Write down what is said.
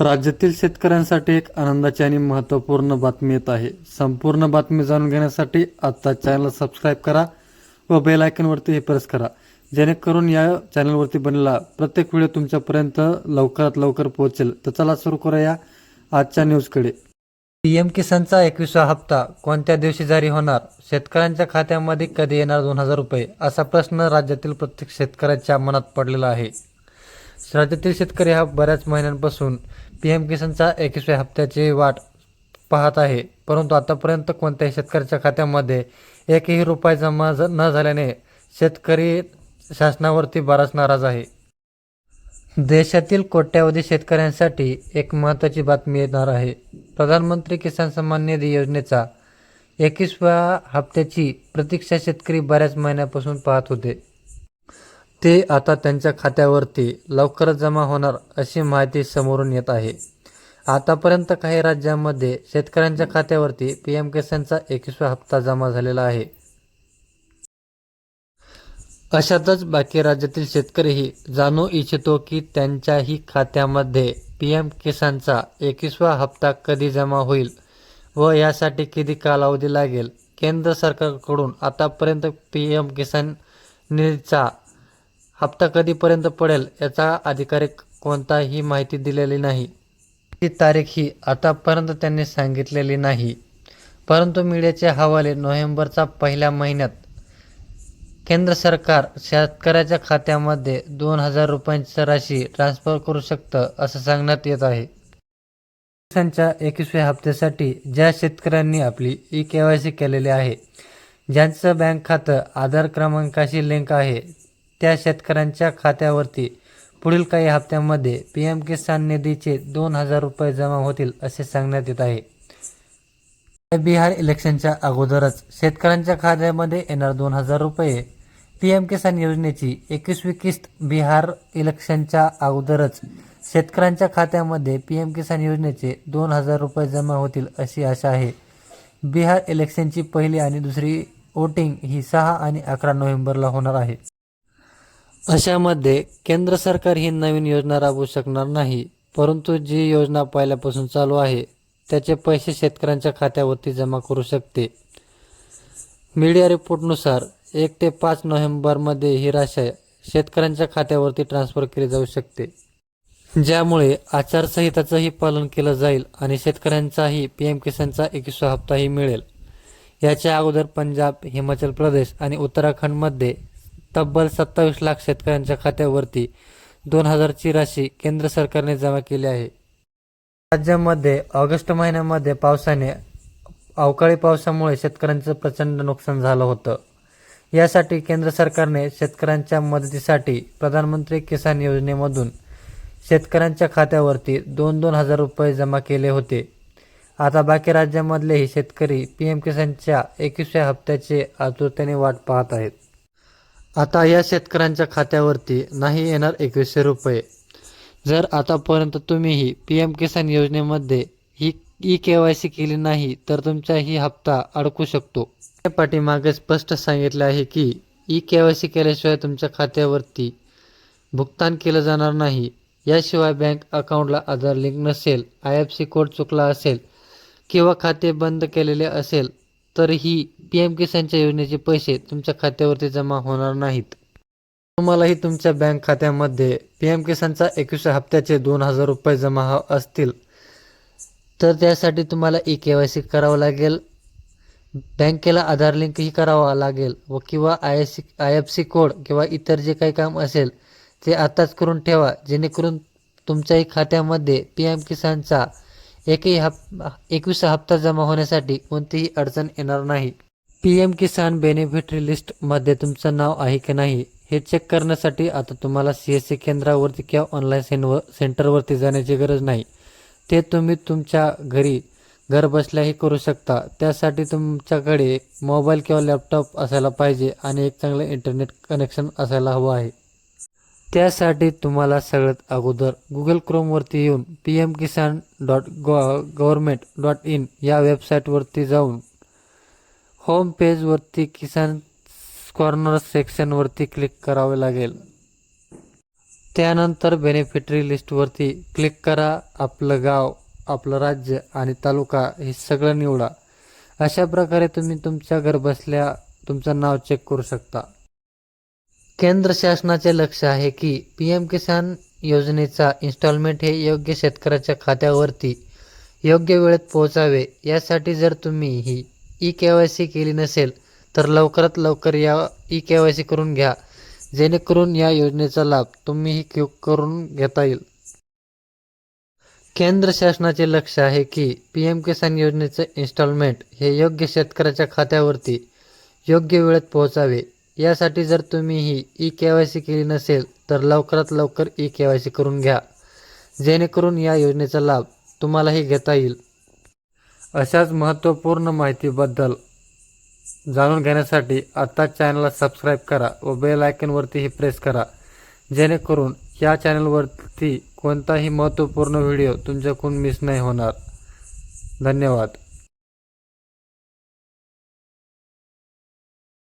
राज्यातील शेतकऱ्यांसाठी एक आनंदाची आणि महत्त्वपूर्ण बातमी येत आहे. संपूर्ण बातमी जाणून घेण्यासाठी आता चॅनल सबस्क्राईब करा व बेल आयकनवरती हे प्रेस करा. जेणेकरून या चॅनलवरती बनलेला प्रत्येक व्हिडिओ तुमच्यापर्यंत लवकरात लवकर पोहोचेल. तर चला सुरू करूया आजच्या न्यूजकडे पीएम किसानचा एकविसवा हप्ता कोणत्या दिवशी जारी होणार? शेतकऱ्यांच्या खात्यामध्ये कधी येणार दोन हजार रुपये? असा प्रश्न राज्यातील प्रत्येक शेतकऱ्याच्या मनात पडलेला आहे. राज्यातील शेतकरी हा बऱ्याच महिन्यांपासून पी एम किसानचा एकविसव्या हप्त्याची वाट पाहत आहे. परंतु आतापर्यंत कोणत्याही शेतकऱ्याच्या खात्यामध्ये एकही रुपये जमा ज- न झाल्याने शेतकरी शासनावरती बराच नाराज आहे. देशातील कोट्यावधी शेतकऱ्यांसाठी एक महत्त्वाची बातमी येणार आहे. प्रधानमंत्री किसान सन्मान निधी योजनेचा एकवीसव्या हप्त्याची प्रतीक्षा शेतकरी बऱ्याच महिन्यापासून पाहत होते. ते आता त्यांच्या खात्यावरती लवकरच जमा होणार अशी माहिती समोरून येत आहे. आतापर्यंत काही राज्यांमध्ये शेतकऱ्यांच्या खात्यावरती पी एम किसानचा एकवीसवा हप्ता जमा झालेला आहे. अशातच बाकी राज्यातील शेतकरीही जाणू इच्छितो की त्यांच्याही खात्यामध्ये पी एम किसानचा एकवीसवा हप्ता कधी जमा होईल व यासाठी किती कालावधी लागेल? केंद्र सरकारकडून आतापर्यंत पी एम किसान निधीचा हप्ता कधीपर्यंत पडेल याचा अधिकारिक कोणताही माहिती दिलेली नाही. ती तारीख ही आतापर्यंत त्यांनी सांगितलेली नाही. परंतु मीडियाचे हवाले नोव्हेंबरचा पहिल्या महिन्यात केंद्र सरकार शेतकऱ्याच्या खात्यामध्ये दोन हजार रुपयांची राशी ट्रान्स्फर करू शकतं असं सांगण्यात येत आहे. दिवसांच्या एकवीसव्या हप्त्यासाठी ज्या शेतकऱ्यांनी आपली ई के वाय सी केलेली आहे ज्यांचं बँक खातं आधार क्रमांकाशी लिंक आहे त्या शेतकऱ्यांच्या खात्यावरती पुढील काही हप्त्यामध्ये पी एम किसान निधीचे दोन हजार रुपये जमा होतील असे सांगण्यात येत आहे. बिहार इलेक्शनच्या अगोदरच शेतकऱ्यांच्या खात्यामध्ये येणार दोन हजार रुपये पी एम किसान योजनेची एकवीसवी किस्त बिहार इलेक्शनच्या अगोदरच शेतकऱ्यांच्या खात्यामध्ये पी एम किसान योजनेचे दोन हजार रुपये जमा होतील अशी आशा आहे. बिहार इलेक्शनची पहिली आणि दुसरी वोटिंग ही सहा आणि अकरा नोव्हेंबरला होणार आहे. अशामध्ये केंद्र सरकार ही नवीन योजना राबवू शकणार नाही परंतु जी योजना पहिल्यापासून चालू आहे त्याचे पैसे शेतकऱ्यांच्या खात्यावरती जमा करू शकते. मीडिया रिपोर्टनुसार एक ते पाच नोव्हेंबरमध्ये ही राशय शेतकऱ्यांच्या खात्यावरती ट्रान्स्फर केली जाऊ शकते. ज्यामुळे आचारसंहिताचंही पालन केलं जाईल आणि शेतकऱ्यांचाही पी एम किसानचा एकविसवा हप्ताही मिळेल. याच्या अगोदर पंजाब हिमाचल प्रदेश आणि उत्तराखंडमध्ये तब्बल सत्तावीस लाख शेतकऱ्यांच्या खात्यावरती दोन हजारची राशी केंद्र सरकारने जमा केली आहे. राज्यामध्ये ऑगस्ट महिन्यामध्ये पावसाने अवकाळी पावसामुळे शेतकऱ्यांचं प्रचंड नुकसान झालं होतं. यासाठी केंद्र सरकारने शेतकऱ्यांच्या मदतीसाठी प्रधानमंत्री किसान योजनेमधून शेतकऱ्यांच्या खात्यावरती दोन दोन हजार रुपये जमा केले होते. आता बाकी राज्यामधलेही शेतकरी पी एम किसानच्या एकवीसव्या हप्त्याचे आतुरतेने वाट पाहत आहेत. आता या शेतकऱ्यांच्या खात्यावरती नाही येणार एकवीसशे रुपये. जर आतापर्यंत तुम्हीही पी एम किसान योजनेमध्ये ही ई के वाय सी केली नाही तर तुमचा ही हप्ता अडकू शकतो. या पाठीमागे स्पष्ट सांगितले आहे की ई के वाय सी केल्याशिवाय तुमच्या खात्यावरती भुगतान केलं जाणार नाही. याशिवाय बँक अकाउंटला आधार लिंक नसेल आय एफ सी कोड चुकला असेल किंवा खाते बंद केलेले असेल तरीही ही एम किसानच्या योजनेचे पैसे तुमच्या खात्यावरती जमा होणार नाहीत. तुम्हालाही तुमच्या बँक खात्यामध्ये पी एम किसानचा एकवीस हप्त्याचे दोन हजार रुपये जमा ह- असतील. तर त्यासाठी तुम्हाला ई के वाय सी करावं लागेल. बँकेला आधार लिंकही करावा लागेल व किंवा I S C I F C code किंवा इतर जे काही काम असेल ते आत्ताच करून ठेवा जेणेकरून तुमच्याही खात्यामध्ये पी एम किसानचा एकही हप एकवीस हप्ता जमा होण्यासाठी कोणतीही अडचण येणार नाही. पी एम किसान बेनिफिटरी लिस्टमध्ये तुमचं नाव आहे की नाही हे चेक करण्यासाठी आता तुम्हाला सी एस सी केंद्रावरती किंवा ऑनलाईन सेंटर सेंटरवरती जाण्याची गरज नाही. ते तुम्ही तुमच्या घरी घर बसल्याही करू शकता. त्यासाठी तुमच्याकडे मोबाईल किंवा लॅपटॉप असायला पाहिजे आणि एक चांगलं इंटरनेट कनेक्शन असायला हवं आहे. त्यासाठी तुम्हाला सगळ्यात अगोदर गुगल क्रोमवरती येऊन P M Kisan dot go government dot in या वेबसाईटवरती जाऊन होम पेजवरती किसान कॉर्नर सेक्शनवरती क्लिक करावे लागेल. त्यानंतर बेनिफिटरी लिस्टवरती क्लिक करा. आपलं गाव आपलं राज्य आणि तालुका हे सगळं निवडा. अशा प्रकारे तुम्ही तुमच्या घरबसल्या तुमचं नाव चेक करू शकता. केंद्र शासनाचे लक्ष आहे की पी एम किसान योजनेचा इन्स्टॉलमेंट हे योग्य शेतकऱ्याच्या खात्यावरती योग्य वेळेत पोहोचावे. यासाठी जर तुम्ही ही ई के वाय सी केली नसेल तर लवकरात लवकर या ई के वाय सी करून घ्या. जेणेकरून या योजनेचा लाभ तुम्हीही क्यू करून घेता येईल. केंद्र शासनाचे लक्ष आहे की पी एम किसान योजनेचे इन्स्टॉलमेंट हे योग्य शेतकऱ्याच्या खात्यावरती योग्य वेळेत पोहोचावे. यासाठी जर तुम्ही ही ई के वाय सी केली नसेल तर लवकरात लवकर ई के वाय सी करून घ्या. जेणेकरून या योजनेचा लाभ तुम्हालाही घेता येईल. अशाच महत्त्वपूर्ण माहितीबद्दल जाणून घेण्यासाठी आत्ता चॅनलला सबस्क्राईब करा व बेल आयकनवरतीही प्रेस करा. जेणेकरून या चॅनलवरती कोणताही महत्त्वपूर्ण व्हिडिओ तुमच्याकडून मिस नाही होणार. धन्यवाद.